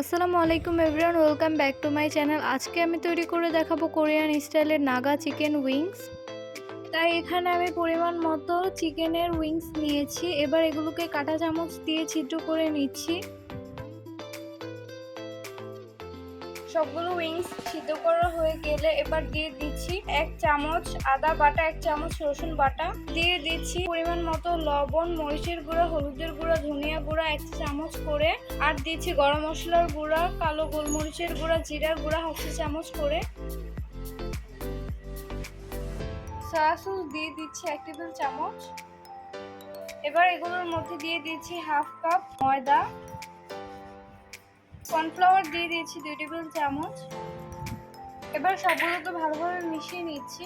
আসসালামু আলাইকুম everyone welcome back to my channel আজকে আমি তৈরি করে দেখাবো কোরিয়ান স্টাইলের নাগা চিকেন উইংস। তাই এখানে আমি পরিমাণ মতো চিকেনের উইংস নিয়েছি। এবার এগুলোকে কাঁটা চামচ দিয়ে ছিদ্র করে নিচ্ছি। সবগুলো উইংস সিদ্ধ করা হয়ে গেলে এবার দিয়ে দিচ্ছি এক চামচ আদা বাটা, এক চামচ রসুন বাটা। দিয়ে দিচ্ছি পরিমাণ মতো লবণ, মরিচের গুঁড়া, হলুদের গুঁড়া, ধনিয়া গুঁড়া এক চামচ করে। আর দিচ্ছি গরম মশলার গুঁড়া, কালো গোলমরিচের গুঁড়া, জিরার গুঁড়া হাফ চামচ করে। সয়া সস দিয়ে দিচ্ছি এক টেবিল চামচ। এবার এগুলোর মধ্যে দিয়ে দিচ্ছি হাফ কাপ ময়দা। কর্নফ্লাওয়ার দিয়ে দিয়েছি দুই টেবিল চামচ। এবার সবগুলোকে ভালোভাবে মিশিয়ে নিচ্ছি।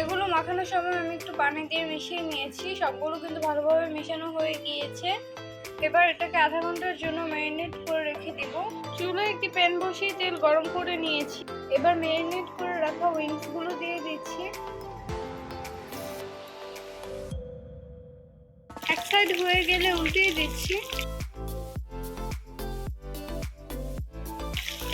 এগুলো মাখানোর সময় আমি একটু পানি দিয়ে মিশিয়ে নিয়েছি। সবগুলো কিন্তু ভালোভাবে মেশানো হয়ে গিয়েছে। এবার এটাকে আধা ঘণ্টার জন্য ম্যারিনেট করে রেখে দিব। চুলায় একটি প্যান বসিয়ে তেল গরম করে নিয়েছি। এবার ম্যারিনেট করে রাখা উইংসগুলো দিয়ে দিচ্ছি। সাইড হয়ে গেলে উল্টিয়ে দিচ্ছি।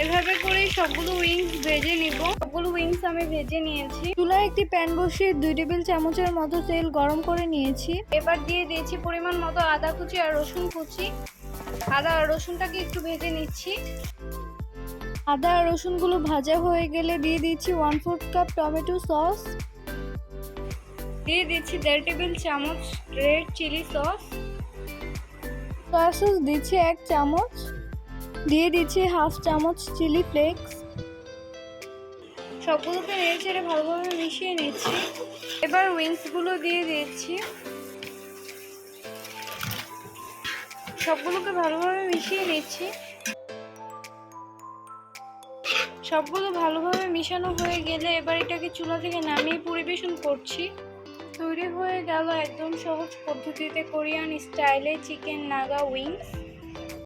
এভাবে করে সবগুলো উইংস ভেজে নিব। সবগুলো উইংস আমি ভেজে নিয়েছি। চুলায় একটি প্যান বসিয়ে দুই টেবিল চামচের মতো তেল গরম করে নিয়েছি। এবার দিয়ে দিয়েছি পরিমাণ মতো আদা কুচি আর রসুন কুচি। আদা আর রসুনটাকে একটু ভেজে নিচ্ছি। আদা আর রসুনগুলো ভাজা হয়ে গেলে দিয়ে দিচ্ছি one fourth cup tomato sauce. দিয়ে দিচ্ছি দেড় টেবিল চামচ red chilli sauce soya sauce দিচ্ছি এক চামচ। দিয়ে দিচ্ছি হাফ চামচ চিলি ফ্লেক্স সবগুলোকে নেড়ে ছেড়ে ভালোভাবে মিশিয়ে নিচ্ছি। এবার উইংসগুলো দিয়ে দিচ্ছি। সবগুলোকে ভালোভাবে মিশিয়ে নিচ্ছি। সবগুলো ভালোভাবে মিশানো হয়ে গেলে এবার এটাকে চুলা থেকে নামিয়ে পরিবেশন করছি। তৈরি হয়ে গেল একদম সহজ পদ্ধতিতে কোরিয়ান স্টাইলে চিকেন নাগা উইংস।